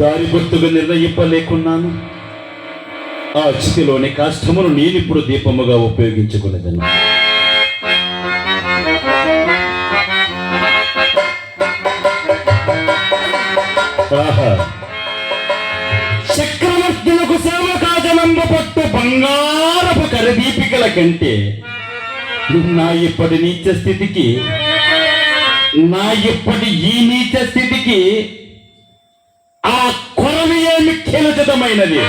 దారి గుర్తుగా నిర్ణయింపలేకున్నాను. ఆ చితిలోని నేను నేనిప్పుడు దీపముగా ఉపయోగించుకునేదను. ఆహా. చక్రవర్తులకు సేవకాజనంబు పట్టు బంగారపు కరదీపికల కంటే నా ఇప్పటి నీచ స్థితికి నా ఇప్పటి ఈ నీచ స్థితికి ఆ కొరవి ఏమి ఖేలచితమైనది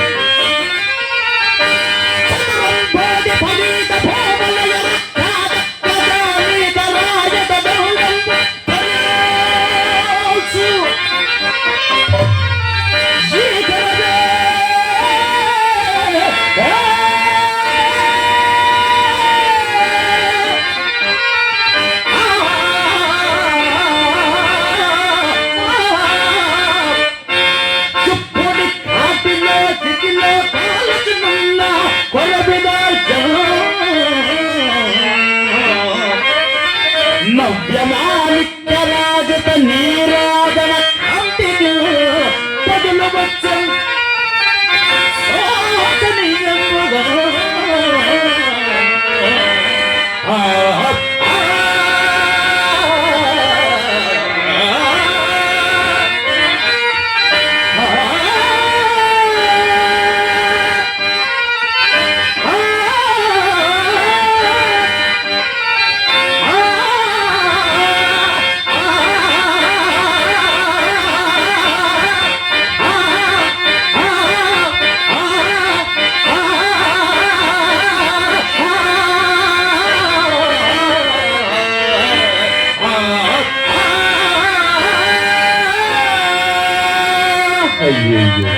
అయ్యయ్యో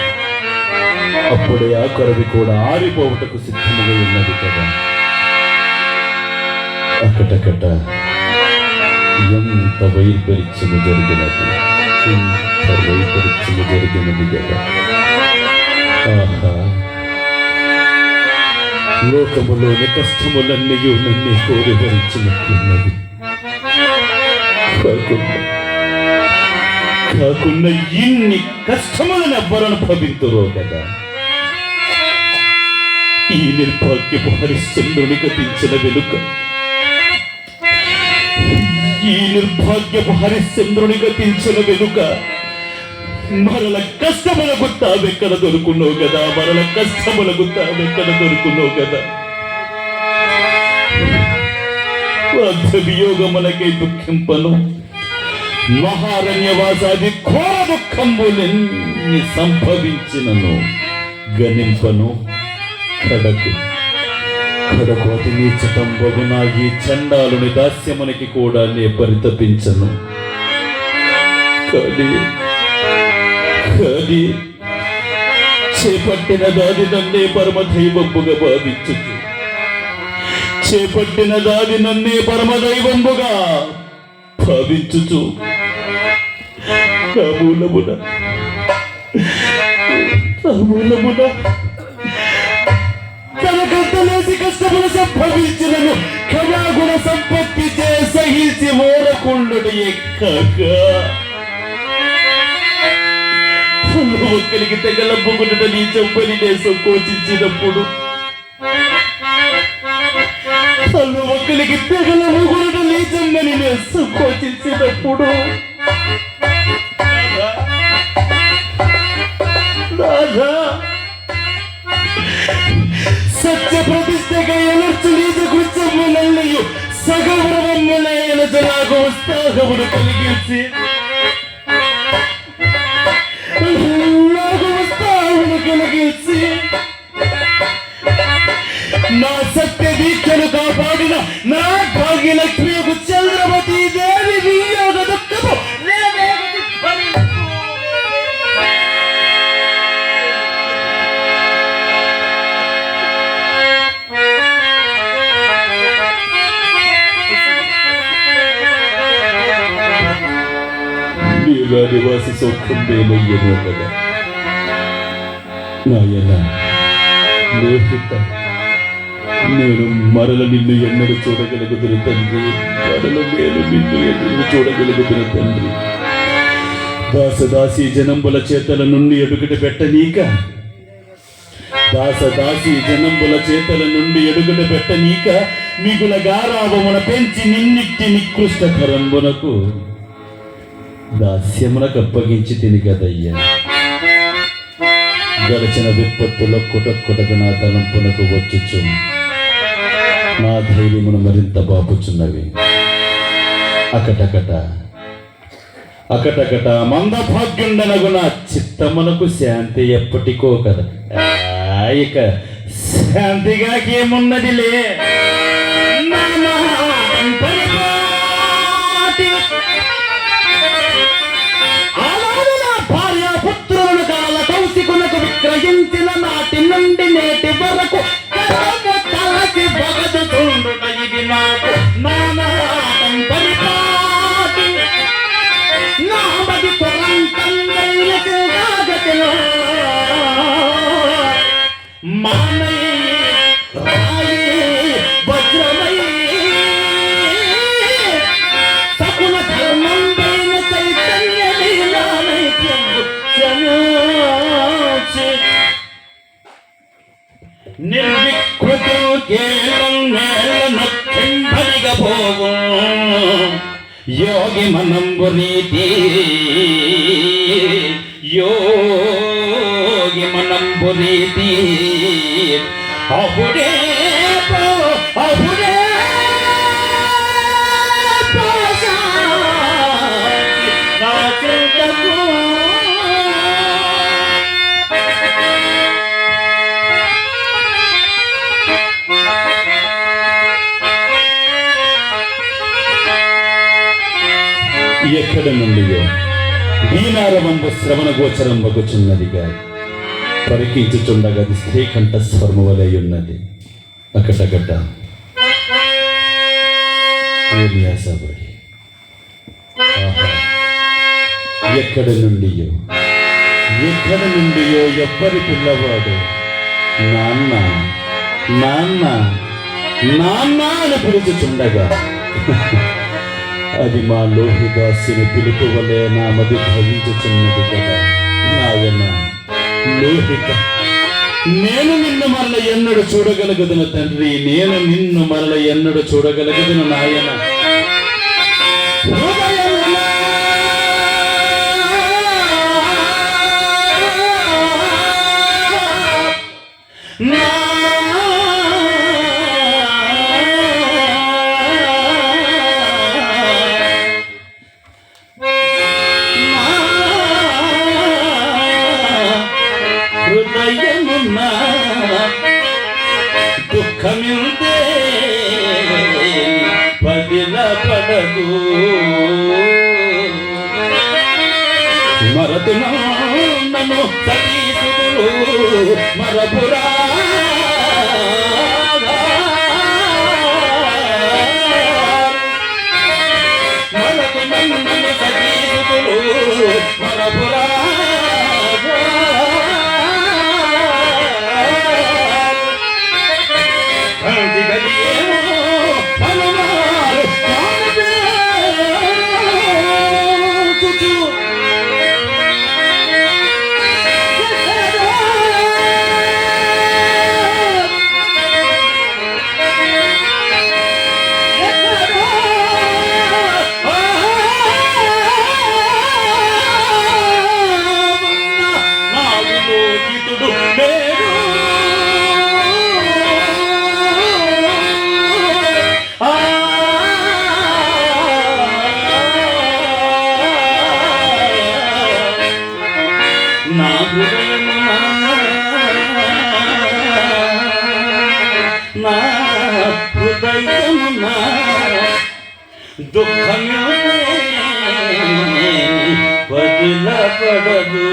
అప్పుడే ఆ కొరవి కూడా ఆరిపోవుటకు సిద్ధముగా ఉన్నది కదా. అకటకట ఎంత వైపరీత్యము జరిగినది? ఎంత వైపరీత్యము జరిగినది కదా. ఆహా! లోకములోని కష్టములన్నీ నన్ను కోరి భరించినట్లున్నది కాకుండా ఇన్ని కష్టములను ఎవ్వరు అనుభవింతురో కదా. ఈ నిర్భాగ్యపు హరిశ్చంద్రుని గతించిన వెనుక ఈ నిర్భాగ్యపు హరిశ్చంద్రుని గతించిన వెనుక మరల కష్టములకు తావెక్కడ దొరుకున్నావు కదా మరల కష్టములకు తావెక్కడ దొరుకున్నావు కదా. వాగ్ద వియోగములకే దుఃఖింపను. మహారణ్యవాసాది ఘోర దుఃఖంబులెన్ని సంభవించినను. గణింపను కడకు. కడకు అతి నీచటంబగున ఈ చండాలుని దాస్యమునికి కూడా నే పరితపించను. కానీ కానీ చేపట్టిన దాది నన్నే పరమదైవముగా భావించుచు. చేపట్టిన దాది నన్నే పరమదైవముగా భావించుచు. నా మూలమున తన మూలమున కష్టములు సంభవించినను క్షమాగుణ సంపత్తి చే సహించి ఓరకుండు ఎక్కక ఒక్కరికి తెగలబ్బుకుంటున్న నీ చెప్పని నేను కోచించినప్పుడు అల్లు ఒక్కరికి తెగలబ్బుకుంటున్న నీ చెంపని నేను కోచించినప్పుడు ಬಂದಾಗ ಸತ್ಯ ಪ್ರತಿಷ್ಠೆಗೆ ಎನರ್ಚುಲಿದ ಗುಚ್ಚಮ್ಮನಲ್ಲಿಯೂ ಸಗೌರವನ್ನ ಎನಜಲಾಗುವ ಉತ್ಸಾಹವನ್ನು ಕಲಿಗಿಸಿ. ಉತ್ಸಾಹವನ್ನು ಕಲಗಿಸಿ. ನಾ ಸತ್ಯ ದೀಕ್ಷನು ಕಾಪಾಡಿದ ನಾ ಬಾಗಿಲ నీగా నివాస సౌఖ్యం మేమయ్యను కదా నాయన లోహిత నేను మరల నిన్ను ఎన్నడూ చూడగలుగుతున్న తండ్రి. మరల నేను నిన్ను ఎన్నడూ చూడగలుగుతున్న తండ్రి. దాసదాసి జనంబుల చేతల నుండి ఎడుగుట పెట్టనీక. దాసదాసి జనంబుల చేతల నుండి ఎడుగుట పెట్టనీక. మిగుల గారాభమున పెంచి నిన్నిట్టి నికృష్ట కరంబునకు. దాస్యమునకు అప్పగించి తిని కదయ్యా. గడిచిన విపత్తులో కుటక్కుటకు నా తలంపునకు వచ్చుచు. నా ధైర్యమును మరింత బాపుచున్నవి. అకటకట. అకటకట మందభాగ్యుండనగు నా చిత్తమునకు శాంతి ఎప్పటికో కదా. ఇక శాంతిగా ఏమున్నదిలే విక్రయించిన నాటి నుండి నేటి వరకు కరము తలకి బగదుతుండుట ఇది నాకు. నానాటం పరిపాటి. నామది తురంతంగైన యోగి మనంబు నీతి యోగి మనంబు నీతి అప్పుడే వీణారవంబు శ్రవణ గోచరం గోచరంబగుచున్నదిగా పరికించుచుండగా అది స్త్రీ కంఠ స్వర్మ వలె ఉన్నది. అకటకట. ఏమి ఆశపడి ఆహా, ఎక్కడ నుండియో? ఎక్కడ నుండియో ఎవ్వరి పిల్లవాడు? నాన్న నాన్న నాన్న అని పిలుచుచుండగా. అది మా లోహిదాసుని పిలుపు వలె నా మది భవించుచున్నది కదా నాయన లోహిత నేను నిన్ను మరల ఎన్నడు చూడగలుగుదును తండ్రి నేను నిన్ను మరల ఎన్నడు చూడగలుగుదును నాయన పడదు నన్ను సతీసులు మరపురా. నన్ను సతీసులు మరపురా. దుఃఖమే వదిలపడదు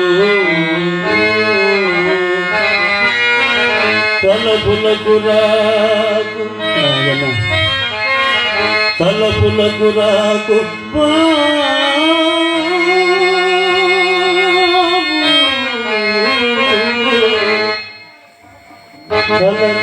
తలపులకు రాకు తలపులకు రాకు తల